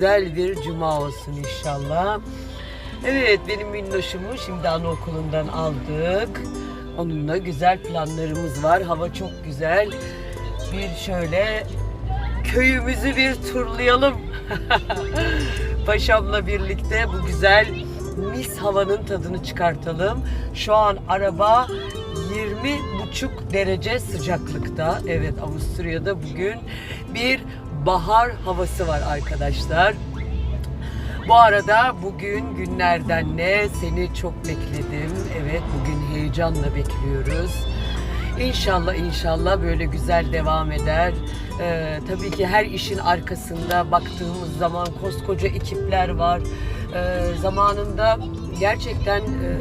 Güzel bir cuma olsun inşallah. Evet benim minnoşumu şimdi anaokulundan aldık. Onunla güzel planlarımız var. Hava çok güzel. Bir şöyle köyümüzü bir turlayalım. Paşamla birlikte bu güzel mis havanın tadını çıkartalım. Şu an araba 20 buçuk derece sıcaklıkta. Evet Avusturya'da bugün bir bahar havası var arkadaşlar. Bu arada bugün günlerden ne? Seni çok bekledim. Evet bugün heyecanla bekliyoruz. İnşallah inşallah böyle güzel devam eder. Ee, tabii ki her işin arkasında baktığımız zaman koskoca ekipler var. Ee, zamanında gerçekten e,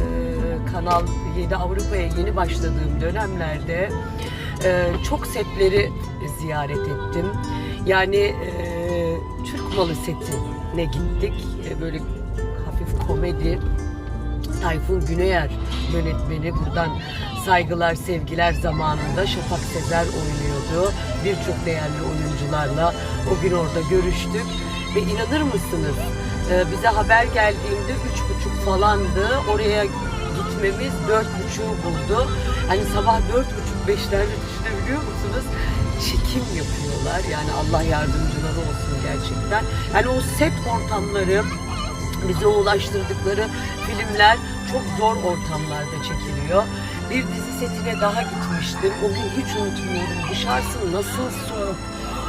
Kanal 7 Avrupa'ya yeni başladığım dönemlerde e, çok setleri ziyaret ettim. Yani e, Türk malı setine gittik. E, böyle hafif komedi. Tayfun Güneyer yönetmeni buradan saygılar sevgiler zamanında Şafak Sezer oynuyordu. Birçok değerli oyuncularla o gün orada görüştük ve inanır mısınız e, bize haber geldiğinde üç buçuk falandı oraya gitmemiz dört buçuğu buldu. Hani sabah dört buçuk beşlerde düşünebiliyor musunuz? Çekim yapıyorlar yani Allah yardımcıları olsun gerçekten. Yani o set ortamları bize ulaştırdıkları filmler çok zor ortamlarda çekiliyor. Bir dizi setine daha gitmiştim. O gün hiç unutmuyorum. Dışarısı nasıl soğuk.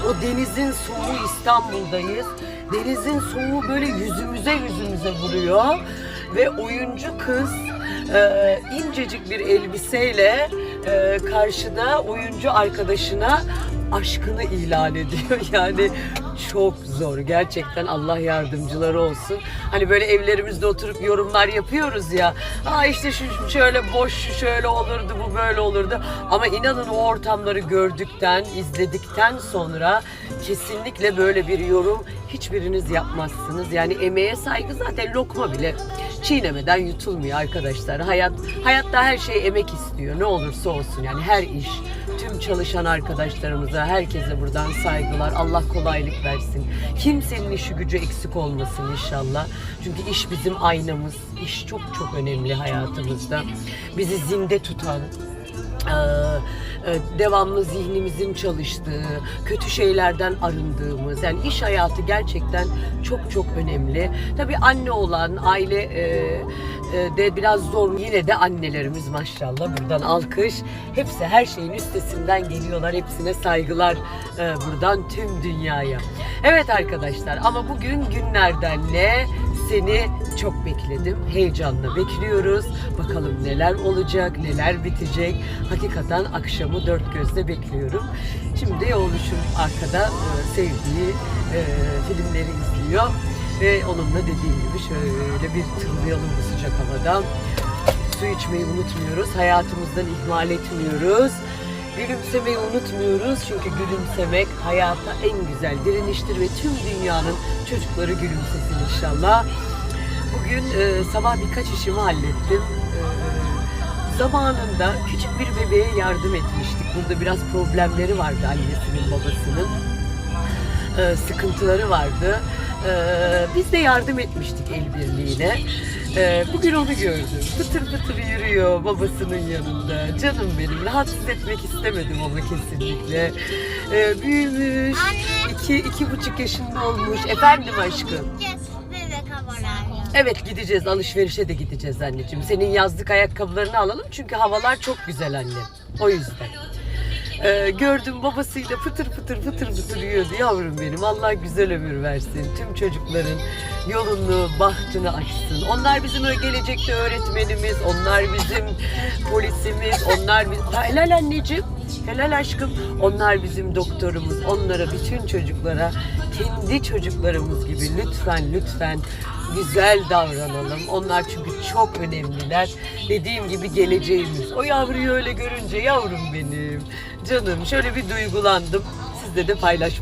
O denizin soğuğu İstanbul'dayız. Denizin soğuğu böyle yüzümüze yüzümüze vuruyor. Ve oyuncu kız e, incecik bir elbiseyle e, karşıda oyuncu arkadaşına aşkını ilan ediyor. Yani çok zor. Gerçekten Allah yardımcıları olsun. Hani böyle evlerimizde oturup yorumlar yapıyoruz ya. Ha işte şu şöyle boş, şu şöyle olurdu, bu böyle olurdu. Ama inanın o ortamları gördükten, izledikten sonra kesinlikle böyle bir yorum hiçbiriniz yapmazsınız. Yani emeğe saygı zaten lokma bile çiğnemeden yutulmuyor arkadaşlar. Hayat hayatta her şey emek istiyor. Ne olursa olsun yani her iş. Tüm çalışan arkadaşlarımıza, herkese buradan saygılar. Allah kolaylık versin. Kimsenin işi gücü eksik olmasın inşallah. Çünkü iş bizim aynamız. İş çok çok önemli hayatımızda. Bizi zinde tutan, devamlı zihnimizin çalıştığı, kötü şeylerden arındığımız, yani iş hayatı gerçekten çok çok önemli. Tabii anne olan, aile e, e, de biraz zor. Yine de annelerimiz maşallah buradan alkış. Hepsi her şeyin üstesinden geliyorlar. Hepsine saygılar e, buradan tüm dünyaya. Evet arkadaşlar ama bugün günlerden ne? Seni çok bekledim. Heyecanla bekliyoruz. Bakalım neler olacak, neler bitecek. Hakikaten akşamı dört gözle bekliyorum. Şimdi oğluşum arkada e, sevdiği e, filmleri izliyor. Ve onunla dediğim gibi şöyle bir tırlayalım bu sıcak havada. Su içmeyi unutmuyoruz. Hayatımızdan ihmal etmiyoruz. Gülümsemeyi unutmuyoruz çünkü gülümsemek hayata en güzel direniştir ve tüm dünyanın çocukları gülümsesin inşallah. Bugün e, sabah birkaç işimi hallettim. E, zamanında küçük bir bebeğe yardım etmiştik. Burada biraz problemleri vardı annesinin babasının. E, sıkıntıları vardı. E, biz de yardım etmiştik el birliğiyle. E, bugün onu gördüm. Fıtır fıtır yürüyor babasının yanında. Canım benim. Rahatsız etmek istemedim ama kesinlikle. E, büyümüş. iki, iki buçuk yaşında olmuş. Efendim aşkım. Evet gideceğiz alışverişe de gideceğiz anneciğim. Senin yazlık ayakkabılarını alalım çünkü havalar çok güzel anne. O yüzden. Ee, gördüm babasıyla fıtır fıtır fıtır fıtır yiyordu yavrum benim. Allah güzel ömür versin. Tüm çocukların yolunu, bahtını açsın. Onlar bizim gelecekte öğretmenimiz, onlar bizim polisimiz, onlar bizim... Helal anneciğim, helal aşkım. Onlar bizim doktorumuz. Onlara, bütün çocuklara, kendi çocuklarımız gibi lütfen lütfen güzel davranalım. Onlar çünkü çok önemliler. Dediğim gibi geleceğimiz. O yavruyu öyle görünce yavrum benim. Canım şöyle bir duygulandım. Sizle de paylaşmak